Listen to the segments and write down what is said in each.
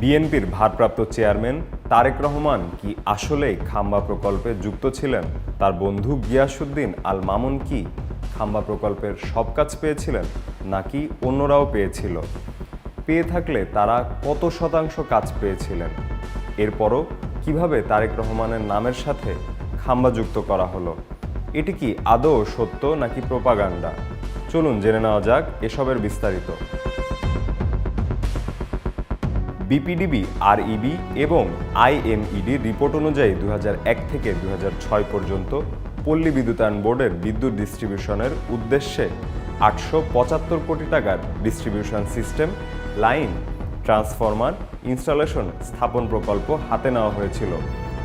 বিএনপির ভারপ্রাপ্ত চেয়ারম্যান তারেক রহমান কি আসলেই খাম্বা প্রকল্পে যুক্ত ছিলেন? তার বন্ধু গিয়াসুদ্দিন আল মামুন কি খাম্বা প্রকল্পের সব কাজ পেয়েছিলেন নাকি অন্যরাও পেয়েছিল? পেয়ে থাকলে তারা কত শতাংশ কাজ পেয়েছিলেন? এরপরও কীভাবে তারেক রহমানের নামের সাথে খাম্বা যুক্ত করা হলো? এটি কি আদৌ সত্য নাকি প্রোপাগান্ডা? চলুন জেনে নেওয়া যাক এসবের বিস্তারিত। বিপিডিবি, আরইবি এবং আইএমইডি রিপোর্ট অনুযায়ী দু হাজার এক থেকে দু হাজার ছয় পর্যন্ত পল্লী বিদ্যুতায়ন বোর্ডের বিদ্যুৎ ডিস্ট্রিবিউশনের উদ্দেশ্যে আটশো পঁচাত্তর কোটি টাকার distribution system, line, transformer, installation স্থাপন প্রকল্প হাতে নেওয়া হয়েছিল।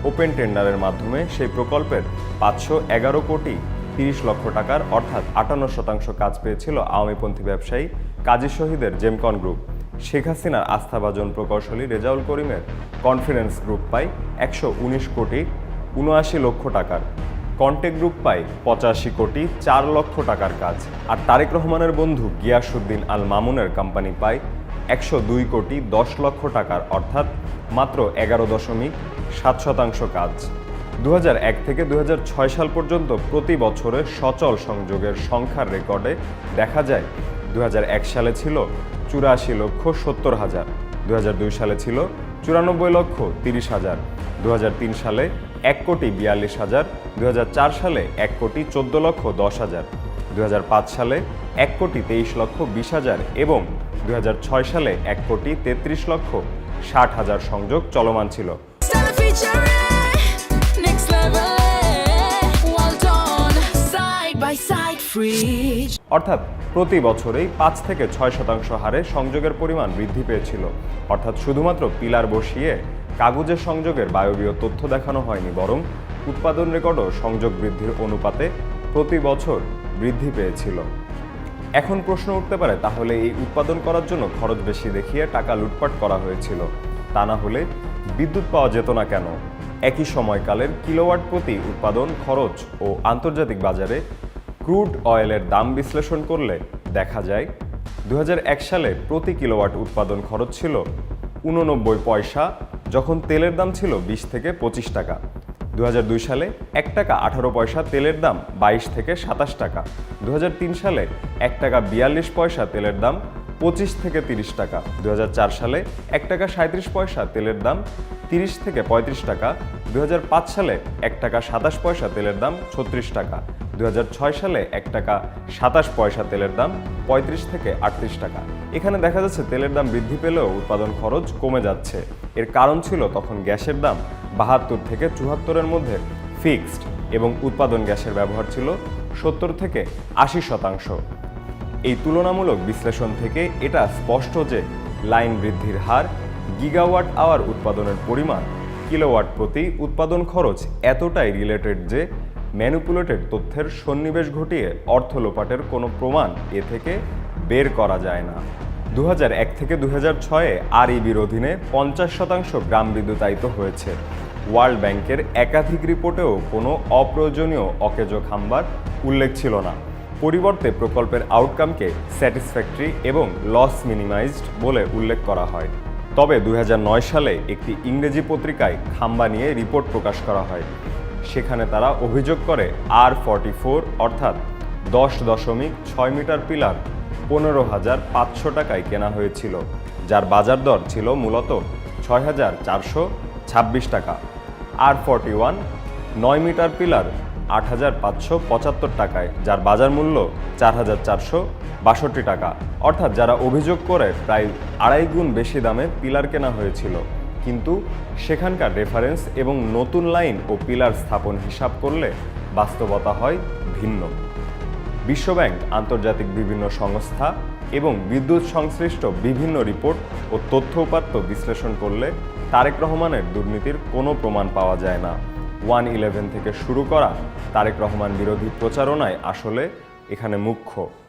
ওপেন টেন্ডারের মাধ্যমে সেই প্রকল্পের পাঁচশো এগারো কোটি তিরিশ লক্ষ টাকার অর্থাৎ আটান্ন শতাংশ কাজ পেয়েছিল আওয়ামীপন্থী ব্যবসায়ী কাজী শহীদের জেমকন গ্রুপ। শেখ হাসিনার আস্থাভাজন প্রকৌশলী রেজাউল করিমের কনফিডেন্স গ্রুপ পায় একশো উনিশ কোটি উনআশি লক্ষ টাকার। কন্টেক গ্রুপ পায় পঁচাশি কোটি চার লক্ষ টাকার কাজ। আর তারেক রহমানের বন্ধু গিয়াসুদ্দিন আল মামুনের কোম্পানি পায় একশো দুই কোটি দশ লক্ষ টাকার, অর্থাৎ মাত্র এগারো দশমিক সাত শতাংশ কাজ। দু হাজার এক থেকে দু হাজার ছয় সাল পর্যন্ত প্রতি বছরে সচল সংযোগের সংখ্যার রেকর্ডে দেখা যায় দু হাজার এক সালে ছিল চুরাশি লক্ষ সত্তর হাজার। দু সালে ছিল চুরানব্বই লক্ষ তিরিশ হাজার। দু সালে এক কোটি বিয়াল্লিশ হাজার। দু সালে এক কোটি চোদ্দ লক্ষ দশ হাজার। দু সালে এক কোটি তেইশ লক্ষ বিশ হাজার এবং দু হাজার ছয় সালে এক কোটি তেত্রিশ লক্ষ ষাট হাজার সংযোগ চলমান ছিল. Well done, side by side. অর্থাৎ প্রতি বছরেই পাঁচ থেকে ছয় শতাংশ হারে সংযোগের পরিমাণ বৃদ্ধি পেয়েছিল। অর্থাৎ শুধুমাত্র পিলার বসিয়ে কাগজের সংযোগের বায়বীয় তথ্য দেখানো হয়নি, বরং উৎপাদন রেকর্ডও সংযোগ বৃদ্ধির অনুপাতে প্রতি বছর বৃদ্ধি পেয়েছিল। এখন প্রশ্ন উঠতে পারে, তাহলে এই উৎপাদন করার জন্য খরচ বেশি দেখিয়ে টাকা লুটপাট করা হয়েছিল। তা না হলে বিদ্যুৎ পাওয়া যেত না কেন? একই সময়কালের কিলোওয়াট প্রতি উৎপাদন খরচ ও আন্তর্জাতিক বাজারে ক্রুড অয়েলের দাম বিশ্লেষণ করলে দেখা যায় দু হাজার এক সালে প্রতি কিলোওয়াট উৎপাদন খরচ ছিল উননব্বই পয়সা, যখন তেলের দাম ছিল বিশ থেকে পঁচিশ টাকা। দু হাজার দুই সালে এক টাকা আঠারো পয়সা, তেলের দাম বাইশ থেকে সাতাশ টাকা। দু হাজার তিন সালে এক টাকা বিয়াল্লিশ পয়সা, তেলের দাম পঁচিশ থেকে তিরিশ টাকা। দু হাজার চার সালে এক টাকা সাঁত্রিশ পয়সা, তেলের দাম তিরিশ থেকে পঁয়ত্রিশ টাকা। দু হাজার পাঁচ সালে এক টাকা সাতাশ পয়সা, তেলের দাম ছত্রিশ টাকা। দু হাজার ছয় সালে এক টাকা সাতাশ পয়সা তেলের দাম পঁয়ত্রিশ থেকে আটত্রিশ টাকা। এখানে দেখা যাচ্ছে তেলের দাম বৃদ্ধি পেলেও উৎপাদন খরচ কমে যাচ্ছে। এর কারণ ছিল তখন গ্যাসের দাম বাহাত্তর থেকে চুয়াত্তরের মধ্যে ফিক্সড এবং উৎপাদন গ্যাসের ব্যবহার ছিল সত্তর থেকে আশি শতাংশ। এই তুলনামূলক বিশ্লেষণ থেকে এটা স্পষ্ট যে লাইন বৃদ্ধির হার গিগাওয়াট আওয়ার উৎপাদনের পরিমাণ কিলোওয়াট প্রতি উৎপাদন খরচ এতটাই রিলেটেড যে ম্যানুপুলেটেড তথ্যের সন্নিবেশ ঘটিয়ে অর্থ লোপাটের কোনো প্রমাণ এ থেকে বের করা যায় না। দু হাজার এক থেকে দু হাজার ছয়ে আরইবির অধীনে পঞ্চাশ শতাংশ গ্রাম বিদ্যুতায়িত হয়েছে। ওয়ার্ল্ড ব্যাংকের একাধিক রিপোর্টেও কোনো অপ্রয়োজনীয় অকেজো খাম্বার উল্লেখ ছিল না। পরিবর্তে প্রকল্পের আউটকামকে স্যাটিসফ্যাক্টরি এবং লস মিনিমাইজড বলে উল্লেখ করা হয়। তবে দু হাজার নয় সালে একটি ইংরেজি পত্রিকায় খাম্বা নিয়ে রিপোর্ট প্রকাশ করা হয়। সেখানে তারা অভিযোগ করে আর ফর্টি ফোর অর্থাৎ দশ দশমিক ছয় মিটার পিলার, পনেরো হাজার পাঁচশো টাকায় কেনা হয়েছিল, যার বাজার দর ছিল মূলত ছয় হাজার চারশো ছাব্বিশ টাকা। আর ফর্টি ওয়ান নয় মিটার পিলার, আট হাজার পাঁচশো পঁচাত্তর টাকায়, যার বাজার মূল্য চার হাজার চারশো বাষট্টি টাকা। অর্থাৎ যারা অভিযোগ করে, প্রায় আড়াই গুণ বেশি দামে পিলার কেনা হয়েছিল। কিন্তু সেখানকার রেফারেন্স এবং নতুন লাইন ও পিলার স্থাপন হিসাব করলে বাস্তবতা হয় ভিন্ন। বিশ্বব্যাংক, আন্তর্জাতিক বিভিন্ন সংস্থা এবং বিদ্যুৎ সংশ্লিষ্ট বিভিন্ন রিপোর্ট ও তথ্য উপাত্ত বিশ্লেষণ করলে তারেক রহমানের দুর্নীতির কোনো প্রমাণ পাওয়া যায় না। ওয়ান ইলেভেন থেকে শুরু করা তারেক রহমান বিরোধী প্রচারণায় আসলে এখানে মুখ্য।